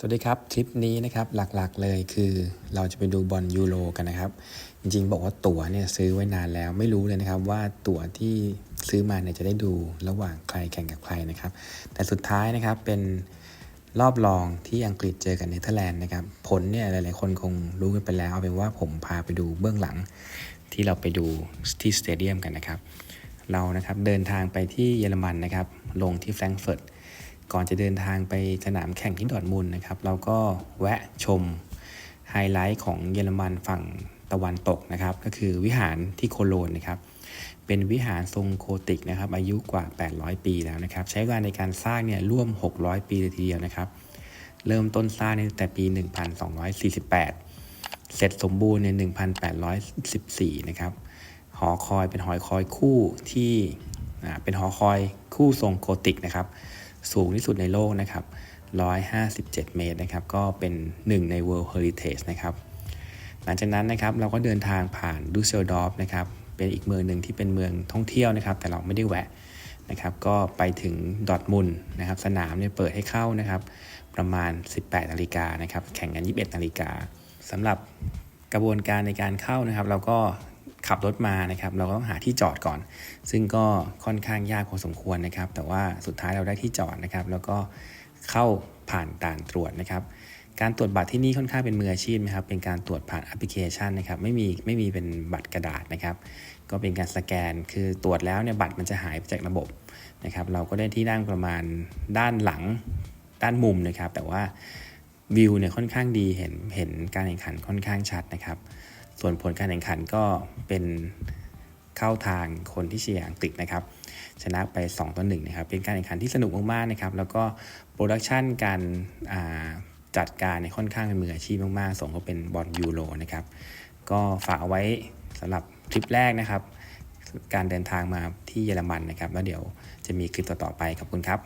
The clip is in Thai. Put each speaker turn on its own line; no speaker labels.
สวัสดีครับทริปนี้นะครับหลักๆเลยคือเราจะไปดูบอลยูโรกันนะครับ จริงๆ บอกว่าตั๋วเนี่ยซื้อไว้นานแล้วไม่รู้เลยนะครับว่าตั๋วที่ซื้อมาเนี่ยจะได้ดูระหว่างใครแข่งกับใครนะครับ แต่สุดท้ายนะครับเป็นรอบรองที่อังกฤษเจอกับเนเธอร์แลนด์นะครับ ผลเนี่ยหลายๆคนคงรู้กันไปแล้วเอาเป็นว่าผมพาไปดูเบื้องหลังที่เราไปดูที่สเตเดียมกันนะครับ เรานะครับเดินทางไปที่เยอรมันนะครับ ลงที่แฟรงก์เฟิร์ต ก่อนจะเดินทางไปสนามแข่งที่ดอร์ทมุนนะครับ เราก็แวะชมไฮไลท์ของเยอรมันฝั่งตะวันตกนะครับ ก็คือวิหารที่โคโลนนะครับ เป็นวิหารทรงโคติกนะครับ อายุกว่า 800 ปีแล้วนะครับ ใช้เวลาในการสร้างเนี่ยร่วม 600 ปีเลยทีเดียวนะครับ เริ่มต้นสร้างในตั้งแต่ปี 1248 เสร็จสมบูรณ์ใน 1814 นะครับ หอคอยเป็นหอคอยคู่ที่เป็นหอคอยคู่ทรงโกติกนะครับ สูงที่สุดในโลกนะครับ 157 เมตรนะครับ ก็เป็นหนึ่งใน World Heritage นะครับ หลังจากนั้นนะครับเราก็เดินทางผ่านดูเซลดอร์ฟนะครับ เป็นอีกเมืองหนึ่งที่เป็นเมืองท่องเที่ยวนะครับ แต่เราไม่ได้แวะนะครับ ก็ไปถึงดอทมุนนะครับ สนามเนี่ยเปิดให้เข้านะครับ ประมาณ 18 นาฬิกานะครับ แข่งกัน 21 นาฬิกาสำหรับกระบวนการในการเข้านะครับ เราก็ ขับรถมานะครับ เราก็ต้องหาที่จอดก่อน ซึ่งก็ค่อนข้างยากพอสมควรนะครับ แต่ว่าสุดท้ายเราได้ที่จอดนะครับ แล้วก็เข้าผ่านด่านตรวจนะครับ การตรวจบัตรที่นี่ค่อนข้างเป็นมืออาชีพนะครับ เป็นการตรวจผ่านแอปพลิเคชันนะครับ ไม่มีไม่มีเป็นบัตรกระดาษนะครับ ก็เป็นการสแกน คือตรวจแล้วเนี่ยบัตรมันจะหายไปจากระบบนะครับ เราก็ได้ที่นั่งประมาณด้านหลังด้านมุมนะครับ แต่ว่าวิวเนี่ยค่อนข้างดี เห็นเห็นการแข่งขันค่อนข้างชัดนะครับ ส่วนผลการแข่งขันก็เป็นเข้าทางคนที่เชียร์อังกฤษนะครับ ชนะไป 2ต่อ1นะครับ เป็นการแข่งขันที่สนุกมากๆนะครับ แล้วก็โปรดักชันการจัดการในค่อนข้างเป็นมืออาชีพมากๆ ส่งก็เป็นบอลยูโรนะครับ ก็ฝากเอาไว้สำหรับทริปแรกนะครับ การเดินทางมาที่เยอรมันนะครับ แล้วเดี๋ยวจะมีคลิปต่อๆไปขอบคุณครับ